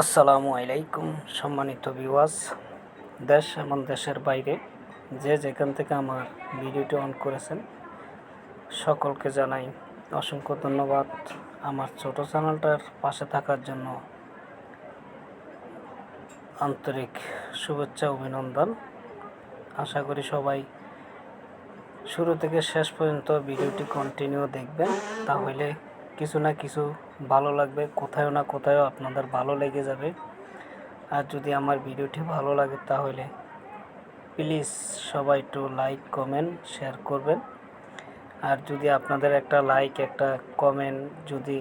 আসসালামু আলাইকুম, সম্মানিত বিওয়াস দেশ এবং দেশের বাইরে যে যেখান থেকে আমার ভিডিওটি অন করেছেন, সকলকে জানাই অসংখ্য ধন্যবাদ। আমার ছোট চ্যানেলটার পাশে থাকার জন্য আন্তরিক শুভেচ্ছা, অভিনন্দন। আশা করি সবাই শুরু থেকে শেষ পর্যন্ত ভিডিওটি কন্টিনিউ দেখবেন, তাহলে কিছু না কিছু ভালো লাগবে কোথাও না কোথাও আপনাদের ভালো লেগে যাবে। আর যদি আমার ভিডিওটি ভালো লাগে তাহলে প্লিজ সবাই একটু লাইক কমেন্ট শেয়ার করবেন। আর যদি আপনাদের একটা লাইক একটা কমেন্ট যদি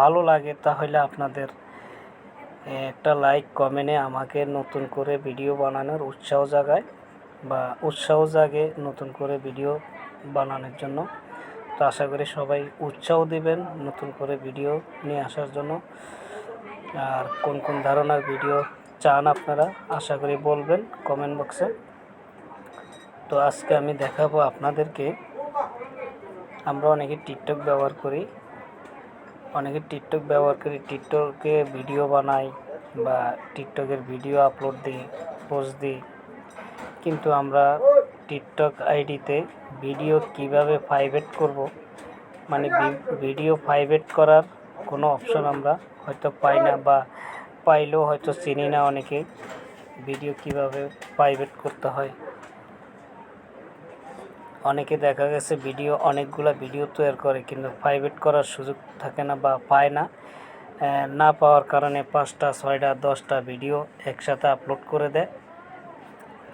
ভালো লাগে তাহলে আপনাদের একটা লাইক কমেন্টে আমাকে নতুন করে ভিডিও বানানোর উৎসাহ জাগায় বা উৎসাহ জাগে নতুন করে ভিডিও বানানোর জন্য। তো আশা করি সবাই উৎসাহ দিবেন নতুন করে ভিডিও নিয়ে আসার জন্য। আর কোন কোন ধারণার ভিডিও চান আপনারা, আশা করি বলবেন কমেন্ট বক্সে তো আজকে আমি দেখাবো আপনাদেরকে। আমরা অনেকে টিকটক ব্যবহার করি। অনেকে টিকটক ব্যবহার করি। টিকটকে ভিডিও বানাই বা টিকটকের ভিডিও আপলোড দিই পোস্ট দিই। কিন্তু আমরা টিকটক আইডিতে ভিডিও কীভাবে প্রাইভেট করব? মানে ভিডিও প্রাইভেট করার কোনো অপশন আমরা হয়তো পাই না বা পাইলেও হয়তো চিনি না অনেকে। ভিডিও কীভাবে প্রাইভেট করতে হয়? অনেকে দেখা গেছে ভিডিও অনেকগুলা ভিডিও তৈরি করে কিন্তু প্রাইভেট করার সুযোগ থাকে না বা পায় না। না পাওয়ার কারণে পাঁচটা, ছয়টা, দশটা ভিডিও একসাথে আপলোড করে দেয়।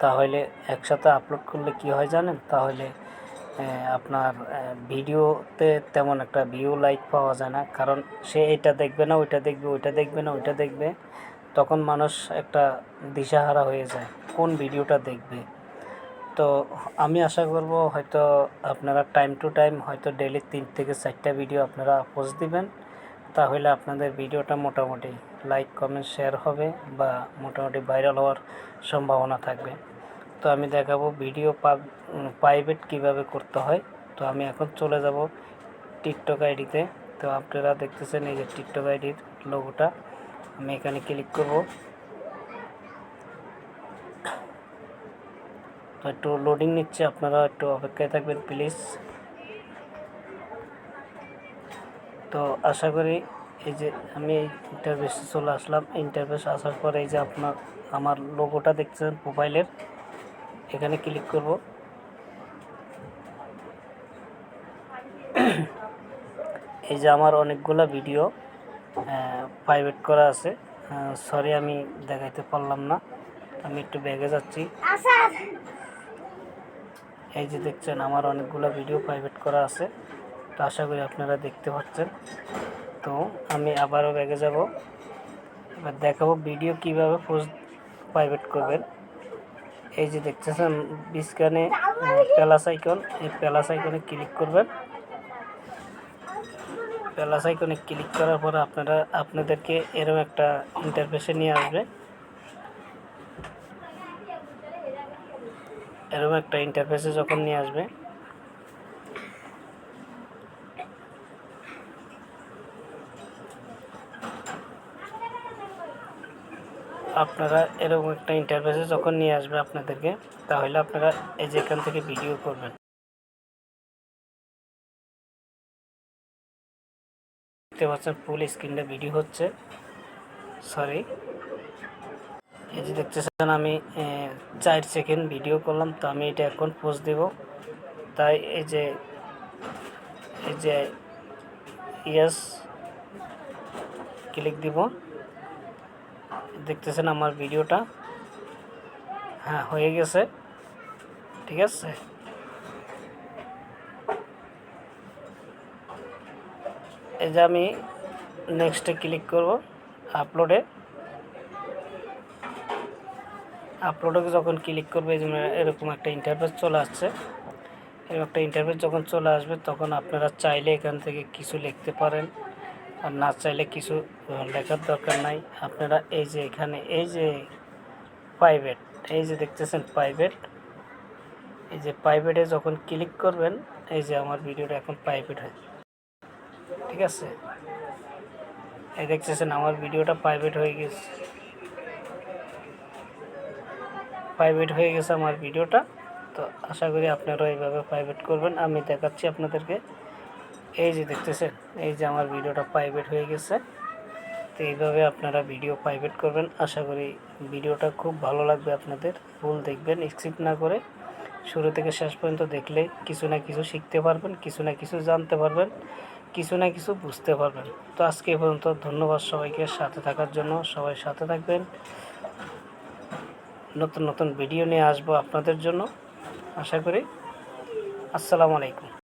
তাহলে একসাথে আপলোড করলে কি হয় জানেন? তাহলে আপনার ভিডিওতে তেমন একটা ভিউ লাইক পাওয়া যায় না। কারণ সে এটা দেখবে না, ওইটা দেখবে ওইটা দেখবে না, ওইটা দেখবে, তখন মানুষ একটা দিশাহারা হয়ে যায়, কোন ভিডিওটা দেখবে। তো আমি আশা করব হয়তো আপনারা টাইম টু টাইম হয়তো ডেলি তিন থেকে চারটা ভিডিও আপনারা পোস্ট দিবেন। তাহলে আপনাদের ভিডিওটা মোটামুটি লাইক কমেন্ট শেয়ার হবে বা মোটামুটি ভাইরাল হওয়ার সম্ভাবনা থাকবে। তো আমি দেখাবো ভিডিও প্রাইভেট কীভাবে করতে হয়। তো আমি এখন চলে যাব টিকটক আইডিতে তো। আপনারা দেখতেছেন এই যে টিকটক আইডির লোগোটা আমি এখানে ক্লিক করব। একটু লোডিং নিচ্ছে, আপনারা একটু অপেক্ষায় থাকবেন প্লিজ তো আশা করি এই যে আমি ইন্টারভেসে চলে আসলাম। ইন্টারভেস আসার পরে এই যে আপনার, আমার লোগোটা দেখছেন প্রোফাইলের এখানে ক্লিক করব। এই যে আমার অনেকগুলো ভিডিও প্রাইভেট করা আছে। সরি আমি দেখাইতে পারলাম না। আমি একটু ব্যাগে যাচ্ছি। এই যে দেখছেন, আমার অনেকগুলো ভিডিও প্রাইভেট করা আছে। তো আশা করি আপনারা দেখতে পাচ্ছেন। তো আমি আবারও ব্যাগে যাব। এবার দেখাবো ভিডিও কীভাবে পোস্ট প্রাইভেট করবেন। এই যে দেখতেছেন বিস্কানে প্যালাস আইকন এই প্যালাস আইকনে ক্লিক করবেন। প্যালাস আইকনে ক্লিক করার পর আপনারা, আপনাদেরকে এরকম একটা ইন্টারফেসে নিয়ে আসবে। এরকম একটা ইন্টারফেসে যখন নিয়ে আসবে আপনারা এরকম একটা ইন্টারফেসে যখন নিয়ে আসবে আপনাদেরকে, তাহলে আপনারা এই যে এখান থেকে ভিডিও করবেন। দেখতে পাচ্ছেন ফুল স্ক্রিনটা ভিডিও হচ্ছে। সরি এই যে দেখতেছেন আমি চার সেকেন্ড ভিডিও করলাম, তো আমি এটা এখন পোস্ট দেব। তাই এই যে এই যে ইয়াস ক্লিক দিব। দেখতেছেন আমার ভিডিওটা। হ্যাঁ হয়ে গেছে। ঠিক আছে? এই যে আমি নেক্সটে ক্লিক করব আপলোডে আপলোডে যখন ক্লিক করবে এরকম একটা ইন্টারফেস চলে আসছে। এরকম একটা ইন্টারফেস যখন চলে আসবে, তখন আপনারা চাইলে এখান থেকে কিছু লিখতে পারেন। আর না চাইলে কিছু লেখার দরকার নাই। আপনারা এই যে এখানে, এই যে প্রাইভেট এই যে দেখতেছেন প্রাইভেট এই যে প্রাইভেটে যখন ক্লিক করবেন, এই যে আমার ভিডিওটা এখন প্রাইভেট হয় ঠিক আছে? এই দেখতেছেন আমার ভিডিওটা প্রাইভেট হয়ে গেছে। প্রাইভেট হয়ে গেছে আমার ভিডিওটা তো আশা করি আপনারা এইভাবে প্রাইভেট করবেন। আমি দেখাচ্ছি আপনাদেরকে। এই যে দেখতেছেন, এই যে আমার ভিডিওটা প্রাইভেট হয়ে গেছে। তো এইভাবে আপনারা ভিডিও প্রাইভেট করবেন। আশা করি ভিডিওটা খুব ভালো লাগবে আপনাদের। ফুল দেখবেন স্কিপ না করে। শুরু থেকে শেষ পর্যন্ত দেখলে কিছু না কিছু শিখতে পারবেন, কিছু না কিছু জানতে পারবেন, কিছু না কিছু বুঝতে পারবেন। তো আজকে এই পর্যন্ত ধন্যবাদ সবাইকে সাথে থাকার জন্য। সবাই সাথে থাকবেন। নতুন নতুন ভিডিও নিয়ে আসব আপনাদের জন্য। আশা করি। আসসালামু আলাইকুম।